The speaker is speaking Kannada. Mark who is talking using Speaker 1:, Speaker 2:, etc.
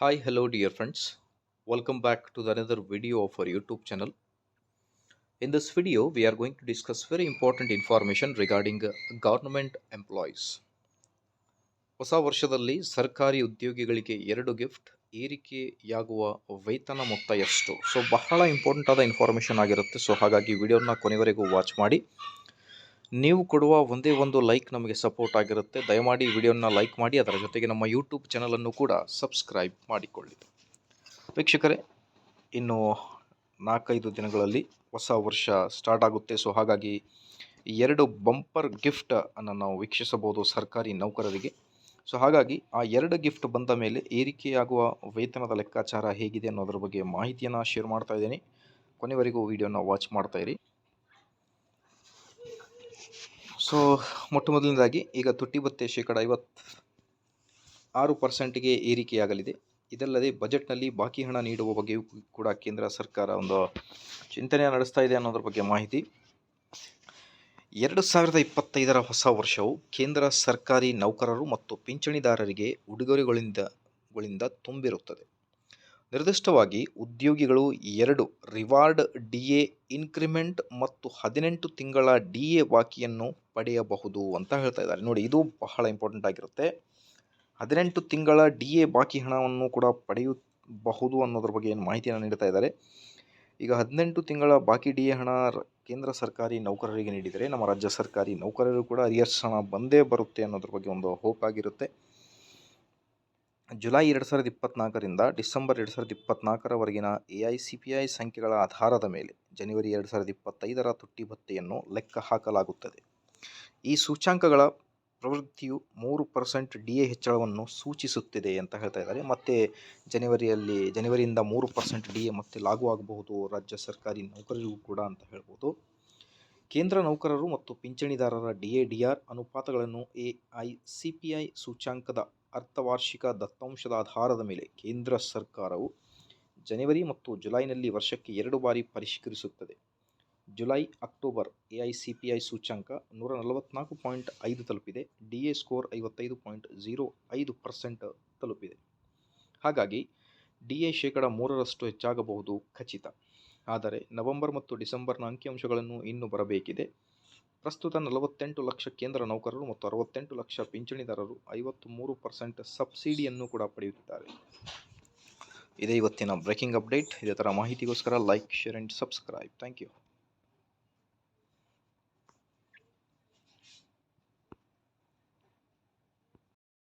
Speaker 1: Hi, hello, dear friends. Welcome back to the another video of our YouTube channel. In this video, we are going to discuss very important information regarding uh, government employees. ಹೊಸ ವರ್ಷದಲ್ಲಿ ಸರ್ಕಾರಿ ಉದ್ಯೋಗಿಗಳಿಗೆ ಎರಡು ಗಿಫ್ಟ್ ಏರಿಕೆಯಾಗುವ ವೇತನ ಮೊತ್ತ ಎಷ್ಟು ಸೊ ಬಹಳ ಇಂಪಾರ್ಟೆಂಟ್ ಆದ ಇನ್ಫಾರ್ಮೇಷನ್ ಆಗಿರುತ್ತೆ ಸೊ ಹಾಗಾಗಿ ವಿಡಿಯೋನ ಕೊನೆವರೆಗೂ ವಾಚ್ ಮಾಡಿ ನೀವು ಕೊಡುವ ಒಂದೇ ಒಂದು ಲೈಕ್ ನಮಗೆ ಸಪೋರ್ಟ್ ಆಗಿರುತ್ತೆ. ದಯಮಾಡಿ ವಿಡಿಯೋನ ಲೈಕ್ ಮಾಡಿ, ಅದರ ಜೊತೆಗೆ ನಮ್ಮ ಯೂಟ್ಯೂಬ್ ಚಾನಲನ್ನು ಕೂಡ ಸಬ್ಸ್ಕ್ರೈಬ್ ಮಾಡಿಕೊಳ್ಳಿ. ವೀಕ್ಷಕರೇ, ಇನ್ನು ನಾಲ್ಕೈದು ದಿನಗಳಲ್ಲಿ ಹೊಸ ವರ್ಷ ಸ್ಟಾರ್ಟ್ ಆಗುತ್ತೆ. ಸೊ ಹಾಗಾಗಿ ಎರಡು ಬಂಪರ್ ಗಿಫ್ಟ್ ಅನ್ನು ನಾವು ವೀಕ್ಷಿಸಬಹುದು ಸರ್ಕಾರಿ ನೌಕರರಿಗೆ. ಸೊ ಹಾಗಾಗಿ ಆ ಎರಡು ಗಿಫ್ಟ್ ಬಂದ ಮೇಲೆ ಏರಿಕೆಯಾಗುವ ವೇತನದ ಲೆಕ್ಕಾಚಾರ ಹೇಗಿದೆ ಅನ್ನೋದ್ರ ಬಗ್ಗೆ ಮಾಹಿತಿಯನ್ನು ಶೇರ್ ಮಾಡ್ತಾ ಇದ್ದೀನಿ. ಕೊನೆವರೆಗೂ ವಿಡಿಯೋನ ವಾಚ್ ಮಾಡ್ತಾ ಇರಿ. ಸೊ ಮೊಟ್ಟ ಮೊದಲನೇದಾಗಿ ಈಗ ತುಟ್ಟಿ ಭತ್ತೆ ಶೇಕಡ ಐವತ್ತು ಆರು ಪರ್ಸೆಂಟ್ಗೆ ಏರಿಕೆಯಾಗಲಿದೆ. ಇದಲ್ಲದೆ ಬಜೆಟ್ನಲ್ಲಿ ಬಾಕಿ ಹಣ ನೀಡುವ ಬಗ್ಗೆಯೂ ಕೂಡ ಕೇಂದ್ರ ಸರ್ಕಾರ ಒಂದು ಚಿಂತನೆ ನಡೆಸ್ತಾ ಇದೆ ಅನ್ನೋದ್ರ ಬಗ್ಗೆ ಮಾಹಿತಿ. ಎರಡು ಸಾವಿರದ ಇಪ್ಪತ್ತೈದರ ಹೊಸ ವರ್ಷವು ಕೇಂದ್ರ ಸರ್ಕಾರಿ ನೌಕರರು ಮತ್ತು ಪಿಂಚಣಿದಾರರಿಗೆ ಉಡುಗೊರೆಗಳಿಂದ, ಗಳಿಂದ ತುಂಬಿರುತ್ತದೆ. ನಿರ್ದಿಷ್ಟವಾಗಿ ಉದ್ಯೋಗಿಗಳು ಎರಡು ರಿವಾರ್ಡ್ ಡಿ ಎ ಇನ್ಕ್ರಿಮೆಂಟ್ ಮತ್ತು ಹದಿನೆಂಟು ತಿಂಗಳ ಡಿ ಎ ಬಾಕಿಯನ್ನು ಪಡೆಯಬಹುದು ಅಂತ ಹೇಳ್ತಾ ಇದ್ದಾರೆ. ನೋಡಿ, ಇದು ಬಹಳ ಇಂಪಾರ್ಟೆಂಟ್ ಆಗಿರುತ್ತೆ. ಹದಿನೆಂಟು ತಿಂಗಳ ಡಿ ಎ ಬಾಕಿ ಹಣವನ್ನು ಕೂಡ ಪಡೆಯಬಹುದು ಅನ್ನೋದ್ರ ಬಗ್ಗೆ ಏನು ಮಾಹಿತಿಯನ್ನು ನೀಡ್ತಾ ಇದ್ದಾರೆ. ಈಗ ಹದಿನೆಂಟು ತಿಂಗಳ ಬಾಕಿ ಡಿ ಎ ಹಣ ಕೇಂದ್ರ ಸರ್ಕಾರಿ ನೌಕರರಿಗೆ ನೀಡಿದರೆ ನಮ್ಮ ರಾಜ್ಯ ಸರ್ಕಾರಿ ನೌಕರರು ಕೂಡ ಅರಿಯರ್ಸ್ ಹಣ ಬಂದೇ ಬರುತ್ತೆ ಅನ್ನೋದ್ರ ಬಗ್ಗೆ ಒಂದು ಹೋಪ್ ಆಗಿರುತ್ತೆ. ಜುಲೈ ಎರಡು ಸಾವಿರದ ಇಪ್ಪತ್ನಾಲ್ಕರಿಂದ ಡಿಸೆಂಬರ್ ಎರಡು ಸಾವಿರದ ಇಪ್ಪತ್ನಾಲ್ಕರವರೆಗಿನ A I C P I ಸಂಖ್ಯೆಗಳ ಆಧಾರದ ಮೇಲೆ ಜನವರಿ ಎರಡು ಸಾವಿರದ ಇಪ್ಪತ್ತೈದರ ತುಟ್ಟಿ ಭತ್ತೆಯನ್ನು ಲೆಕ್ಕ ಹಾಕಲಾಗುತ್ತದೆ. ಈ ಸೂಚ್ಯಂಕಗಳ ಪ್ರವೃತ್ತಿಯು ಮೂರು ಪರ್ಸೆಂಟ್ ಡಿ ಎ ಹೆಚ್ಚಳವನ್ನು ಸೂಚಿಸುತ್ತಿದೆ ಅಂತ ಹೇಳ್ತಾ ಇದ್ದಾರೆ. ಮತ್ತೆ ಜನವರಿಯಲ್ಲಿ, ಜನವರಿಯಿಂದ ಮೂರು ಪರ್ಸೆಂಟ್ ಡಿ ಎ ಮತ್ತೆ ಲಾಗು ಆಗಬಹುದು, ರಾಜ್ಯ ಸರ್ಕಾರಿ ನೌಕರರಿಗೂ ಕೂಡ ಅಂತ ಹೇಳ್ಬೋದು. ಕೇಂದ್ರ ನೌಕರರು ಮತ್ತು ಪಿಂಚಣಿದಾರರ D A, D R ಅನುಪಾತಗಳನ್ನು A I, C P I ಸೂಚ್ಯಾಂಕದ ಅರ್ಥವಾರ್ಷಿಕ ದತ್ತಾಂಶದ ಆಧಾರದ ಮೇಲೆ ಕೇಂದ್ರ ಸರ್ಕಾರವು ಜನವರಿ ಮತ್ತು ಜುಲೈನಲ್ಲಿ ವರ್ಷಕ್ಕೆ ಎರಡು ಬಾರಿ ಪರಿಷ್ಕರಿಸುತ್ತದೆ. July, October A I C P I ಸೂಚ್ಯಂಕ ನೂರ ನಲವತ್ನಾಲ್ಕು ಪಾಯಿಂಟ್ ಐದು ತಲುಪಿದೆ. ಡಿ ಎ ಸ್ಕೋರ್ ಐವತ್ತೈದು ಪಾಯಿಂಟ್ ಝೀರೋ ಐದು ಪರ್ಸೆಂಟ್ ತಲುಪಿದೆ. ಹಾಗಾಗಿ ಡಿ ಎ ಶೇಕಡ ಮೂರರಷ್ಟು ಹೆಚ್ಚಾಗಬಹುದು ಖಚಿತ. ಆದರೆ ನವೆಂಬರ್ ಮತ್ತು ಡಿಸೆಂಬರ್ನ ಅಂಕಿಅಂಶಗಳನ್ನು ಇನ್ನೂ ಬರಬೇಕಿದೆ. ಪ್ರಸ್ತುತ ನಲವತ್ತೆಂಟು ಲಕ್ಷ ಕೇಂದ್ರ ನೌಕರರು ಮತ್ತು ಅರವತ್ತೆಂಟು ಲಕ್ಷ ಪಿಂಚಣಿದಾರರು ಐವತ್ತು ಮೂರು ಪರ್ಸೆಂಟ್ ಸಬ್ಸಿಡಿಯನ್ನು ಕೂಡ ಪಡೆಯುತ್ತಿದ್ದಾರೆ. ಇದೇ ಇವತ್ತಿನ ಬ್ರೇಕಿಂಗ್ ಅಪ್ಡೇಟ್. ಇದೇ ಥರ ಮಾಹಿತಿಗೋಸ್ಕರ like, share, and subscribe. Thank you.